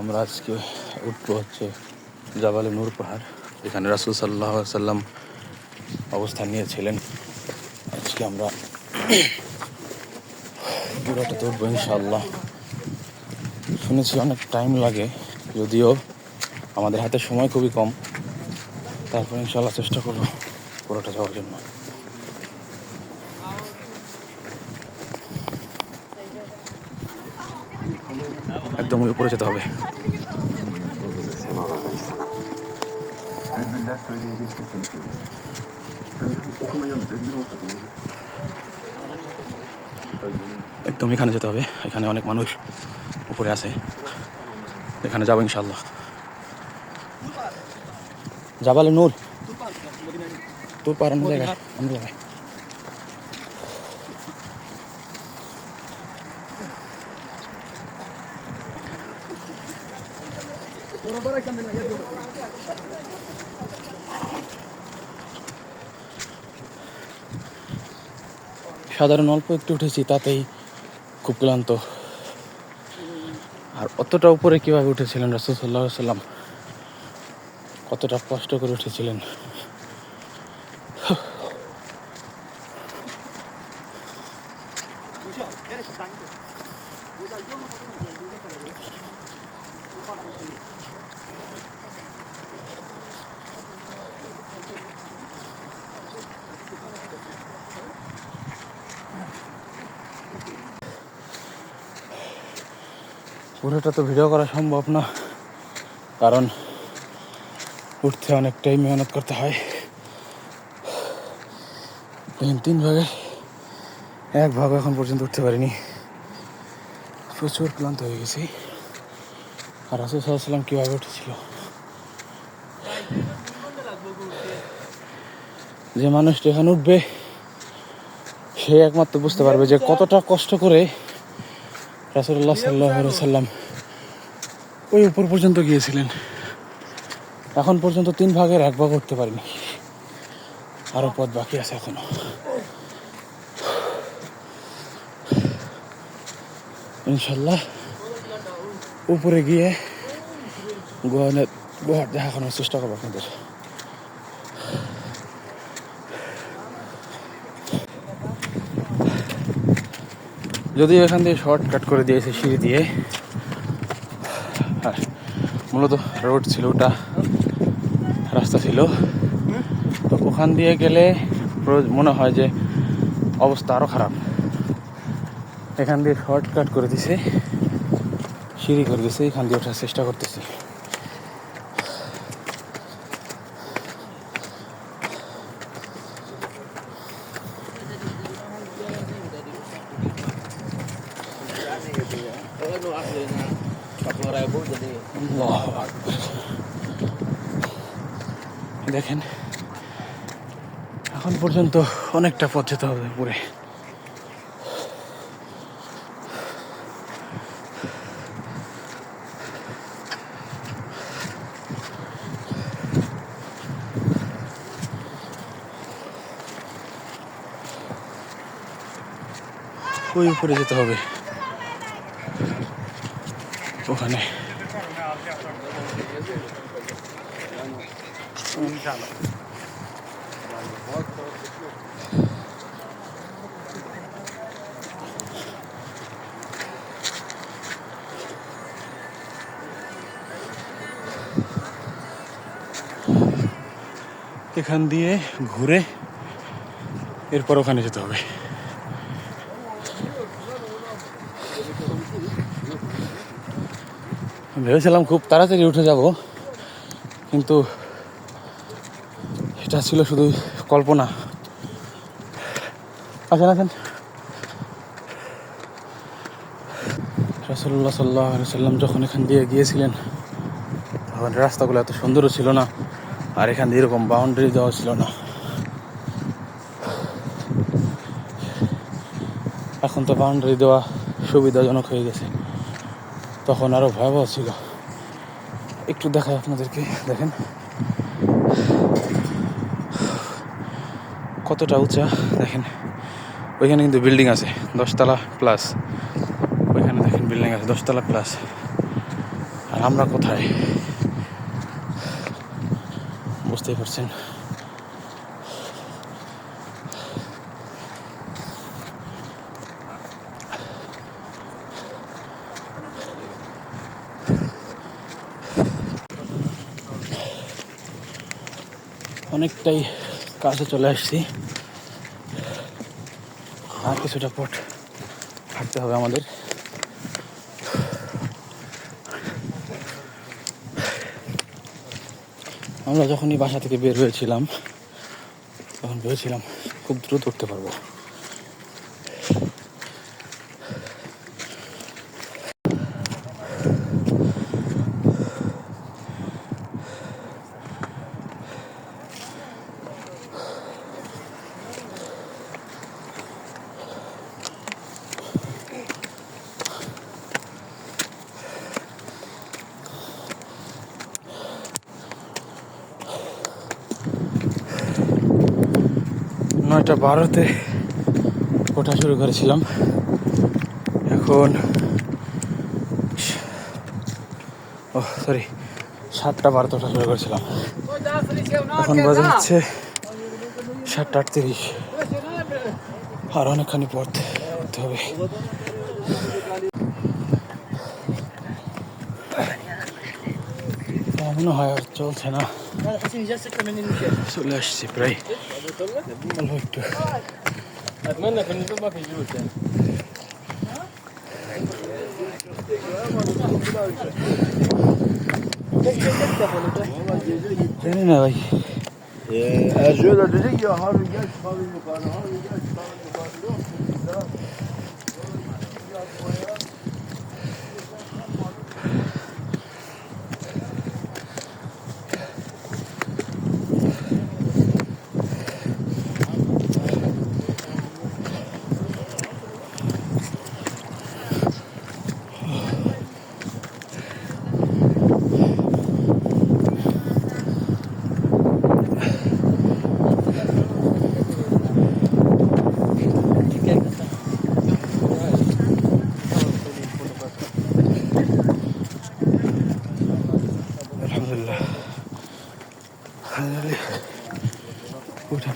আমরা আজকে উঠবো হচ্ছে জাবালে নূর পাহাড় এখানে রাসুল সাল্লাহ সাল্লাম অবস্থান নিয়েছিলেন। আজকে আমরা পুরোটাতে উঠবো ইনশাল্লাহ শুনেছি অনেক টাইম লাগে, যদিও আমাদের হাতে সময় খুবই কম। তারপর ইনশাল্লাহ চেষ্টা করব পুরোটা যাওয়ার জন্য। একদম ওই উপরে যেতে হবে. একদম এখানে যেতে হবে। এখানে অনেক মানুষ উপরে আছে। এখানে যাব ইনশাল্লাহ যাবালে নূর। তোর পার অন্য জায়গায় অন্য জায়গায়। সাধারণ অল্প একটু উঠেছি, তাতেই খুব ক্লান্ত। আর অতটা উপরে কীভাবে উঠেছিলেন রাসুল সাল্লাহ সাল্লাম কতটা কষ্ট করে উঠেছিলেন? পুরোটা তো ভিডিও করা সম্ভব না, কারণ উঠতে অনেকটাই মেহনত করতে হয়। তিন তিন ভাগে, এক ভাগ এখন পর্যন্ত উঠতে পারিনি। প্রচুর ক্লান্ত হয়ে গেছি। আর রাসুল সাল্লাম কীভাবে উঠেছিল? যে মানুষটা এখানে উঠবে, সে একমাত্র বুঝতে পারবে যে কতটা কষ্ট করে রাসুল্লাহ সাল্লাহ সাল্লাম ওই উপর পর্যন্ত গিয়েছিলেন। এখন পর্যন্ত তিন ভাগের এক ভাগ উঠতে পারিনি। আরও পথ বাকি আছে এখনও। ইনশাল্লাহ উপরে গিয়ে গোয়ানে গোয়ার দেখানোর চেষ্টা করব আপনাদের। যদিও এখান দিয়ে শর্টকাট করে দিয়েছে সিঁড়ি দিয়ে, আর মূলত রোড ছিল, ওটা রাস্তা ছিল। তো ওখান দিয়ে গেলে মনে হয় যে অবস্থা আরও খারাপ। এখান দিয়ে শর্টকাট করে দিছে। সিঁড়ি করে দিছে এখান দিয়ে ওঠার চেষ্টা করতেছি। দেখেন, এখন পর্যন্ত অনেকটা পথ যেতে হবে উপরে ওই উপরে যেতে হবে। ওখানে। এখান দিয়ে ঘুরে এরপর ওখানে যেতে হবে। ভেবেছিলাম খুব তাড়াতাড়ি উঠে যাব, কিন্তু এটা ছিল শুধু কল্পনা। আসেন আসেন। রাসল্লাহ সাল্লাহ সাল্লাম যখন এখান দিয়ে গিয়েছিলেন, তখন রাস্তাগুলো এত সুন্দরও ছিল না, আর এখান দিয়ে এরকম বাউন্ডারি দেওয়া ছিল না। এখন তো বাউন্ডারি দেওয়া সুবিধাজনক হয়ে গেছে। তখন আরও ভয়াবহ ছিল। একটু দেখাই আপনাদেরকে, দেখেন। কতটা উঁচা, দেখেন। ওইখানে কিন্তু বিল্ডিং আছে, দশতলা প্লাস ওইখানে দেখেন বিল্ডিং আছে, দশতলা প্লাস আর আমরা কোথায়? বুঝতেই পারছেন। অনেকটাই কাছে চলে আসছি। আর কিছুটা পথ হাঁটতে হবে আমাদের। আমরা যখনই বাসা থেকে বের হয়েছিলাম, তখন ভেবেছিলাম খুব দ্রুত উঠতে পারব। নয়টা বারোতে ওঠা শুরু করেছিলাম। এখন ও সরি সাতটা বারোতে ওঠা শুরু করেছিলাম। এখন বাজে হচ্ছে সাতটা আটত্রিশ। আর অনেকখানি পড়তে হবে। Bunu hayatta ol sana. Sulla sipray. Allahu ekber. أتمنى في النزول ما في جلوس يعني. Senin ne bak? Ee, Erzurum dedik ya, harbi geç, harbi yukarı, harbi geç, harbi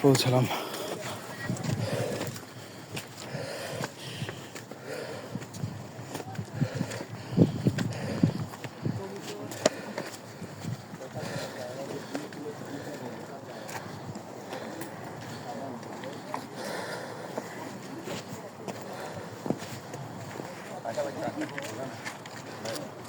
পৌঁছালাম Thank you.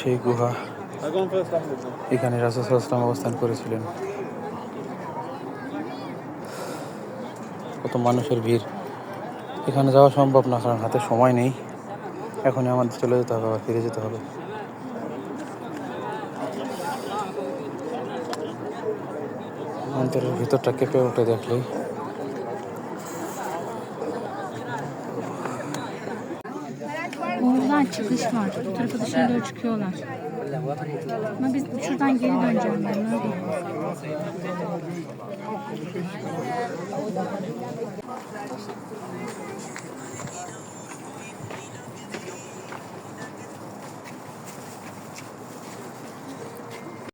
সেই গুহা। এখানে রাসুসাল্লাম অবস্থান করেছিলেন। কত মানুষের ভিড়। এখানে যাওয়া সম্ভব না, কারণ হাতে সময় নেই। এখনই আমাদের চলে যেতে হবে, আবার ফিরে যেতে হবে। অন্তরের ভিতরটা কেঁপে উঠে দেখলেই। Çıkış var. Bu tarafa dışarı doğru çıkıyorlar. Ama biz şuradan geri döneceğim ben. Öyle.